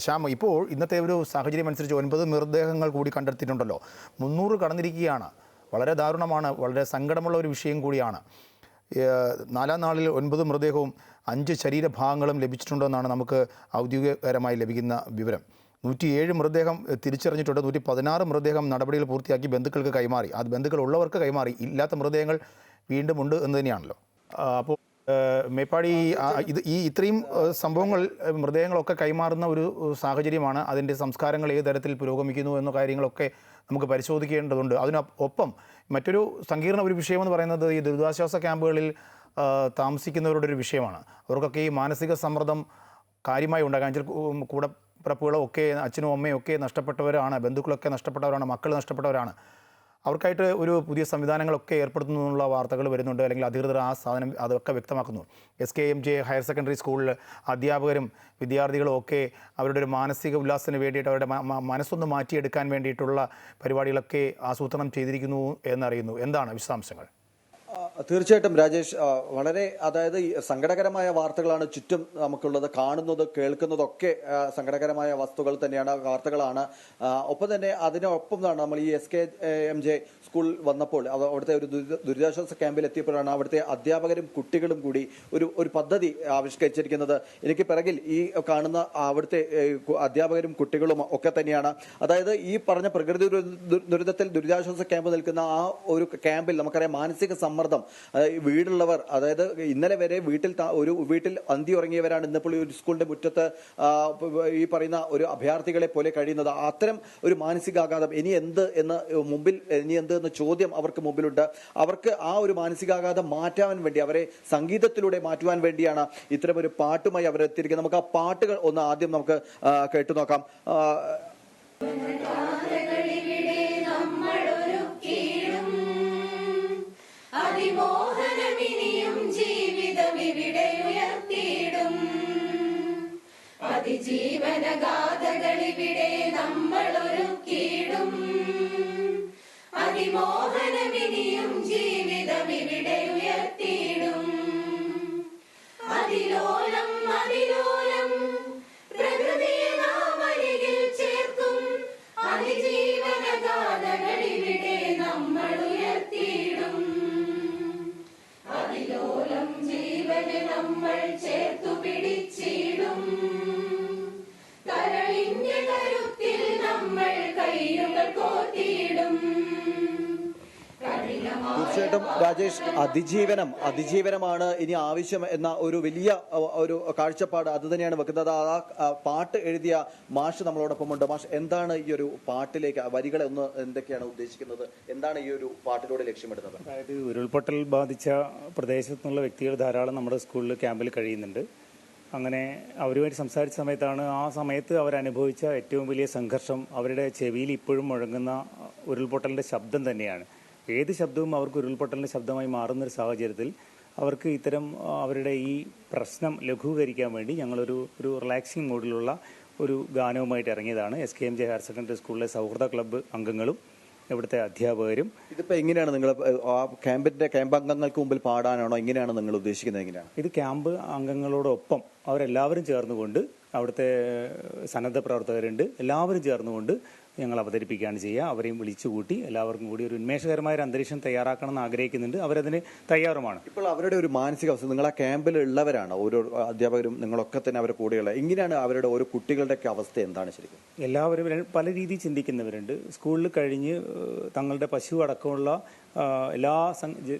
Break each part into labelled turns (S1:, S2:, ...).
S1: ശ്യാം ഇപ്പോൾ ഇന്നത്തെ ഒരു സാഹചര്യം അനുസരിച്ച് ഒൻപത് മൃതദേഹങ്ങൾ കൂടി കണ്ടെത്തിയിട്ടുണ്ടല്ലോ മുന്നൂറ് കടന്നിരിക്കുകയാണ്. വളരെ ദാരുണമാണ്. വളരെ സങ്കടമുള്ള ഒരു വിഷയം കൂടിയാണ്. നാലാം നാളിൽ ഒൻപത് മൃതദേഹവും അഞ്ച് ശരീരഭാഗങ്ങളും ലഭിച്ചിട്ടുണ്ടെന്നാണ് നമുക്ക് ഔദ്യോഗികപരമായി ലഭിക്കുന്ന വിവരം. നൂറ്റിയേഴ് മൃതദേഹം തിരിച്ചറിഞ്ഞിട്ടുണ്ട്. നൂറ്റി പതിനാറ് മൃതദേഹം നടപടികൾ പൂർത്തിയാക്കി ബന്ധുക്കൾക്ക് കൈമാറി. അത് ബന്ധുക്കൾ ഉള്ളവർക്ക് കൈമാറി. ഇല്ലാത്ത മൃതദേഹങ്ങൾ വീണ്ടും ഉണ്ട് എന്ന് തന്നെയാണല്ലോ. അപ്പോൾ മേപ്പാടി ഇത് ഈ ഇത്രയും സംഭവങ്ങൾ മൃതദേഹങ്ങളൊക്കെ കൈമാറുന്ന ഒരു സാഹചര്യമാണ് അതിന്റെ സംസ്കാരങ്ങൾ ഏത് തരത്തിൽ പുരോഗമിക്കുന്നു എന്ന കാര്യങ്ങളൊക്കെ നമുക്ക് പരിശോധിക്കേണ്ടതുണ്ട്. അതിനൊപ്പം മറ്റൊരു സങ്കീർണ ഒരു വിഷയമെന്ന് പറയുന്നത് ഈ ദുരിതാശ്വാസ ക്യാമ്പുകളിൽ താമസിക്കുന്നവരുടെ ഒരു വിഷയമാണ്. അവർക്കൊക്കെ ഈ മാനസിക സമ്മർദ്ദം കാര്യമായി ഉണ്ടാകാൻ ചില കൂടപ്പിറപ്പുകളോ കൂടെ പിറപ്പുകളോ ഒക്കെ അച്ഛനും അമ്മയും ഒക്കെ നഷ്ടപ്പെട്ടവരാണ് ബന്ധുക്കളൊക്കെ നഷ്ടപ്പെട്ടവരാണ് മക്കൾ നഷ്ടപ്പെട്ടവരാണ്. അവർക്കായിട്ട് ഒരു പുതിയ സംവിധാനങ്ങളൊക്കെ ഏർപ്പെടുത്തുന്നുള്ള വാർത്തകൾ വരുന്നുണ്ട്. അല്ലെങ്കിൽ അധികൃതർ ആ സാധനം അതൊക്കെ വ്യക്തമാക്കുന്നു. S K M J higher secondary സ്കൂളിൽ അധ്യാപകരും വിദ്യാർത്ഥികളും ഒക്കെ അവരുടെ ഒരു മാനസിക ഉല്ലാസത്തിന് വേണ്ടിയിട്ട് അവരുടെ മനസ്സൊന്ന് മാറ്റിയെടുക്കാൻ വേണ്ടിയിട്ടുള്ള പരിപാടികളൊക്കെ ആസൂത്രണം ചെയ്തിരിക്കുന്നു എന്നറിയുന്നു. എന്താണ് വിശദാംശങ്ങൾ?
S2: തീർച്ചയായിട്ടും രാജേഷ് വളരെ അതായത് സങ്കടകരമായ വാർത്തകളാണ് ചുറ്റും നമുക്കുള്ളത് കാണുന്നത് കേൾക്കുന്നതൊക്കെ സങ്കടകരമായ വസ്തുക്കൾ തന്നെയാണ് വാർത്തകളാണ്. ഒപ്പം തന്നെ അതിനൊപ്പം തന്നെ നമ്മൾ ഈ S K M J school വന്നപ്പോൾ അവ- അവിടുത്തെ ഒരു ദുരിത- ദുരിതാശ്വാസ ക്യാമ്പിൽ എത്തിയപ്പോഴാണ് അവിടുത്തെ അധ്യാപകരും കുട്ടികളും കൂടി ഒരു ഒരു പദ്ധതി ആവിഷ്കരിച്ചിരിക്കുന്നത്. എനിക്ക് പിറകിൽ ഈ കാണുന്ന അവിടുത്തെ അധ്യാപകരും കുട്ടികളും ഒക്കെ തന്നെയാണ്. അതായത് ഈ പറഞ്ഞ പ്രകൃതി ദുരിതത്തിൽ ദുരിതാശ്വാസ ക്യാമ്പ് നിൽക്കുന്ന ആ ഒരു ക്യാമ്പിൽ നമുക്കറിയാം മാനസിക സമ്മർദ്ദം അതായത് വീടുള്ളവർ അതായത് ഇന്നലെ വരെ വീട്ടിൽ ഒരു വീട്ടിൽ അന്തി ഉറങ്ങിയവരാണ് ഇന്നിപ്പോൾ ഒരു സ്കൂളിന്റെ മുറ്റത്ത് ഈ പറയുന്ന ഒരു അഭയാർത്ഥികളെ പോലെ കഴിയുന്നത്. അത്തരം ഒരു മാനസികാഘാതം ഇനി എന്ത് എന്ന് മുമ്പിൽ ഇനി എന്ത് എന്ന ചോദ്യം അവർക്ക് മുമ്പിലുണ്ട്. അവർക്ക് ആ ഒരു മാനസികാഘാതം മാറ്റാൻ വേണ്ടി അവരെ സംഗീതത്തിലൂടെ മാറ്റുവാൻ വേണ്ടിയാണ് ഇത്തരം ഒരു പാട്ടുമായി അവർ എത്തിയിരിക്കുന്നത്. നമുക്ക് ആ പാട്ടുകൾ ഒന്ന് ആദ്യം നമുക്ക് കേട്ടു നോക്കാം.
S3: അതിമോഹനമിനിയും ജീവിതം ഇവിടെ ഉയർത്തിയിടും. അതിജീവന ഇവിടെ നമ്മൾ ഒരുക്കിയിടും അതിമോഹനമിനിയും ജീവിതം ഇവിടെ ഉയർത്തിയിടും.
S2: തീർച്ചയായിട്ടും രാജേഷ് അതിജീവനം അതിജീവനമാണ് ഇനി ആവശ്യം എന്ന ഒരു വലിയ ഒരു കാഴ്ചപ്പാട് അത് തന്നെയാണ് വെക്കുന്നത്. ആ പാട്ട് എഴുതിയ മാഷ് നമ്മളോടൊപ്പമുണ്ട് മാഷ് എന്താണ് ഈ ഒരു പാട്ടിലേക്ക് വരികളെ ഒന്ന് എന്തൊക്കെയാണ് ഉദ്ദേശിക്കുന്നത്? എന്താണ് ഈ ഒരു പാട്ടിലൂടെ ലക്ഷ്യമിടുന്നത്?
S4: അതായത് ഉരുൾപൊട്ടൽ ബാധിച്ച പ്രദേശത്തു നിന്നുള്ള വ്യക്തികൾ ധാരാളം നമ്മുടെ സ്കൂളിൽ ക്യാമ്പിൽ കഴിയുന്നുണ്ട്. അങ്ങനെ അവരുമായി സംസാരിച്ച സമയത്താണ് ആ സമയത്ത് അവരനുഭവിച്ച ഏറ്റവും വലിയ സംഘർഷം. അവരുടെ ചെവിയിൽ ഇപ്പോഴും മുഴങ്ങുന്ന ഉരുൾപൊട്ടലിന്റെ ശബ്ദം തന്നെയാണ്. ഏത് ശബ്ദവും അവർക്ക് ഉരുൾപൊട്ടലിന്റെ ശബ്ദമായി മാറുന്ന ഒരു സാഹചര്യത്തിൽ അവർക്ക് ഇത്തരം അവരുടെ ഈ പ്രശ്നം ലഘൂകരിക്കാൻ വേണ്ടി ഞങ്ങളൊരു ഒരു റിലാക്സിങ് മോഡിലുള്ള ഒരു ഗാനവുമായിട്ട് ഇറങ്ങിയതാണ്. S K M J higher secondary സ്കൂളിലെ സൗഹൃദ ക്ലബ്ബ് അംഗങ്ങളും ഇവിടുത്തെ അധ്യാപകരും.
S2: ഇതിപ്പോൾ എങ്ങനെയാണ് നിങ്ങൾ ആ ക്യാമ്പിന്റെ ക്യാമ്പ് അംഗങ്ങൾക്ക് മുമ്പിൽ പാടാനാണോ? എങ്ങനെയാണ് നിങ്ങൾ ഉദ്ദേശിക്കുന്നത് എങ്ങനെയാണ്?
S4: ഇത് ക്യാമ്പ് അംഗങ്ങളോടൊപ്പം അവരെല്ലാവരും ചേർന്നുകൊണ്ട് അവിടുത്തെ സന്നദ്ധ പ്രവർത്തകരുണ്ട്. എല്ലാവരും ചേർന്നുകൊണ്ട് ഞങ്ങൾ അവതരിപ്പിക്കുകയാണ് ചെയ്യുക. അവരെയും വിളിച്ചു കൂട്ടി എല്ലാവർക്കും കൂടി ഒരു ഉന്മേഷകരമായ ഒരു അന്തരീക്ഷം തയ്യാറാക്കണം എന്ന് ആഗ്രഹിക്കുന്നുണ്ട്. അവരതിന് തയ്യാറുമാണ്.
S2: ഇപ്പോൾ അവരുടെ ഒരു മാനസികാവസ്ഥ നിങ്ങൾ ആ ക്യാമ്പിലുള്ളവരാണ് ഓരോ അധ്യാപകരും നിങ്ങളൊക്കെ തന്നെ അവരുടെ കൂടെയുള്ള എങ്ങനെയാണ് അവരുടെ ഓരോ കുട്ടികളുടെയൊക്കെ അവസ്ഥ എന്താണ് ശരിക്കും?
S4: എല്ലാവരും പല രീതിയിൽ ചിന്തിക്കുന്നവരുണ്ട്. സ്കൂളിൽ കഴിഞ്ഞ് തങ്ങളുടെ പശു അടക്കമുള്ള എല്ലാ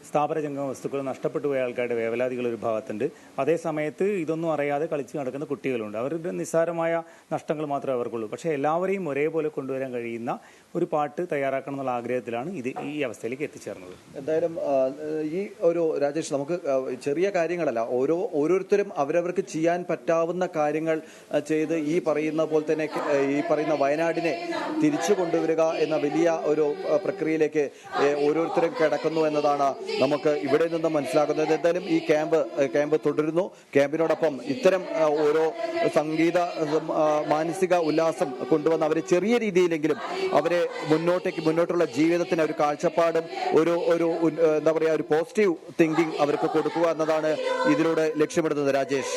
S4: സ്ഥാപന ജംഗമ വസ്തുക്കളും നഷ്ടപ്പെട്ടു പോയ ആൾക്കാരുടെ വേവലാതികൾ ഒരു ഭാഗത്തുണ്ട്. അതേ സമയത്ത് ഇതൊന്നും അറിയാതെ കളിച്ച് നടക്കുന്ന കുട്ടികളുണ്ട്. അവരുടെ നിസ്സാരമായ നഷ്ടങ്ങൾ മാത്രമേ അവർക്കുള്ളൂ. പക്ഷേ എല്ലാവരെയും ഒരേപോലെ കൊണ്ടുവരാൻ കഴിയുന്ന ഒരു പാട്ട് തയ്യാറാക്കണം എന്നുള്ള ആഗ്രഹത്തിലാണ് ഇത് ഈ അവസ്ഥയിലേക്ക് എത്തിച്ചേർന്നത്.
S2: എന്തായാലും ഈ ഒരു രാജേഷ് നമുക്ക് ചെറിയ കാര്യങ്ങളല്ല. ഓരോ ഓരോരുത്തരും അവരവർക്ക് ചെയ്യാൻ പറ്റാവുന്ന കാര്യങ്ങൾ ചെയ്ത് ഈ പറയുന്ന പോലെ തന്നെ ഈ പറയുന്ന വയനാടിനെ തിരിച്ചു കൊണ്ടുവരിക എന്ന വലിയ ഒരു പ്രക്രിയയിലേക്ക് ഏ, ഓരോരുത്തരും കിടക്കുന്നു എന്നതാണ് നമുക്ക് ഇവിടെ നിന്ന് മനസ്സിലാക്കുന്നത് എന്തായാലും ഈ ക്യാമ്പ് ക്യാമ്പ് തുടരുന്നു. ക്യാമ്പിനോടൊപ്പം ഇത്തരം ഓരോ സംഗീത മാനസിക ഉല്ലാസം കൊണ്ടുവന്ന് അവരെ ചെറിയ രീതിയിലെങ്കിലും അവരെ മുന്നോട്ടേക്ക് മുന്നോട്ടുള്ള ജീവിതത്തിന് ഒരു കാഴ്ചപ്പാടും ഒരു ഒരു എന്താ പറയുക ഒരു പോസിറ്റീവ് തിങ്കിങ് അവർക്ക് കൊടുക്കുക എന്നതാണ് ഇതിലൂടെ ലക്ഷ്യമിടുന്നത് രാജേഷ്.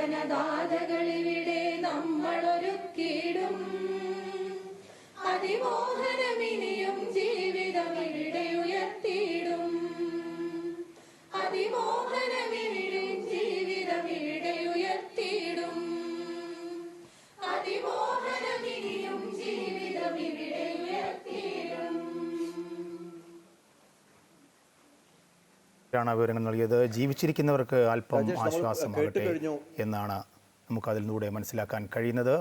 S3: അതിജീവനദാതകളിവിടെ നമ്മൾ ഒരുക്കിയിടും ാണ്
S1: വിവരങ്ങൾ നൽകിയത്. ജീവിച്ചിരിക്കുന്നവർക്ക് അല്പം ആശ്വാസമാകട്ടെ എന്നാണ് നമുക്ക് അതിലൂടെ മനസ്സിലാക്കാൻ കഴിയുന്നത്.